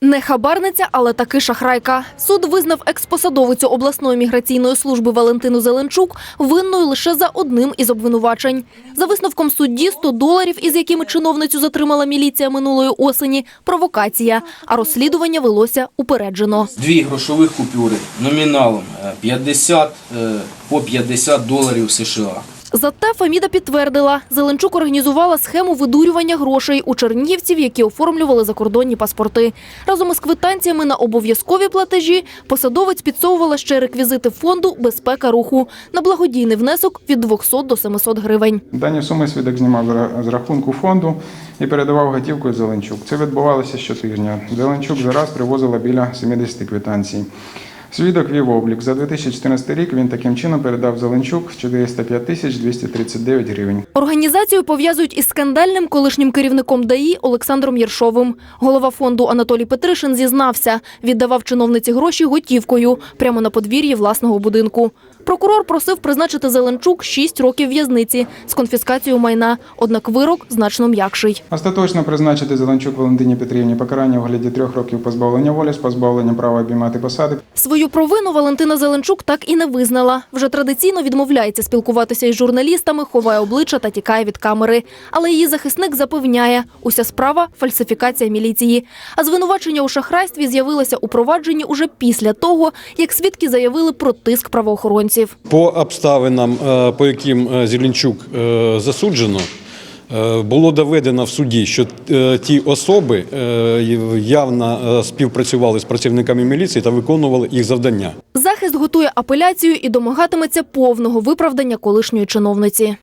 Не хабарниця, але таки шахрайка. Суд визнав експосадовицю обласної міграційної служби Валентину Зеленчук винною лише за одним із обвинувачень. За висновком судді 100 доларів, із якими чиновницю затримала міліція минулої осені, провокація, а розслідування велося упереджено. Дві грошових купюри номіналом е, 50 е, по 50 доларів США. Зате Феміда підтвердила, Зеленчук організувала схему видурювання грошей у чернігівців, які оформлювали закордонні паспорти. Разом із квитанціями на обов'язкові платежі посадовець підсовувала ще реквізити фонду безпека руху на благодійний внесок від 200 до 700 гривень. Дані суми свідок знімав з рахунку фонду і передавав готівкою Зеленчук. Це відбувалося щотижня. Зеленчук за раз привозила біля 70 квитанцій. Свідок вів облік. За 2014 рік він таким чином передав Зеленчук 405 тисяч 239 гривень. Організацію пов'язують із скандальним колишнім керівником ДАІ Олександром Єршовим. Голова фонду Анатолій Петришин зізнався, віддавав чиновниці гроші готівкою прямо на подвір'ї власного будинку. Прокурор просив призначити Зеленчук 6 років в'язниці з конфіскацією майна, однак вирок значно м'якший. Остаточно призначити Зеленчук Валентині Петрівні покарання у вигляді трьох років позбавлення волі з позбавленням права обіймати посади Свою провину Валентина Зеленчук так і не визнала. Вже традиційно відмовляється спілкуватися із журналістами, ховає обличчя та тікає від камери. Але її захисник запевняє, уся справа фальсифікація міліції. А звинувачення у шахрайстві з'явилося у провадженні уже після того, як свідки заявили про тиск правоохоронців. По обставинам, е, по яким е, Зеленчук е, засуджено, було доведено в суді, що е, ті особи е, явно е, співпрацювали з працівниками міліції та виконували їх завдання. Захист готує апеляцію і домагатиметься повного виправдання колишньої чиновниці.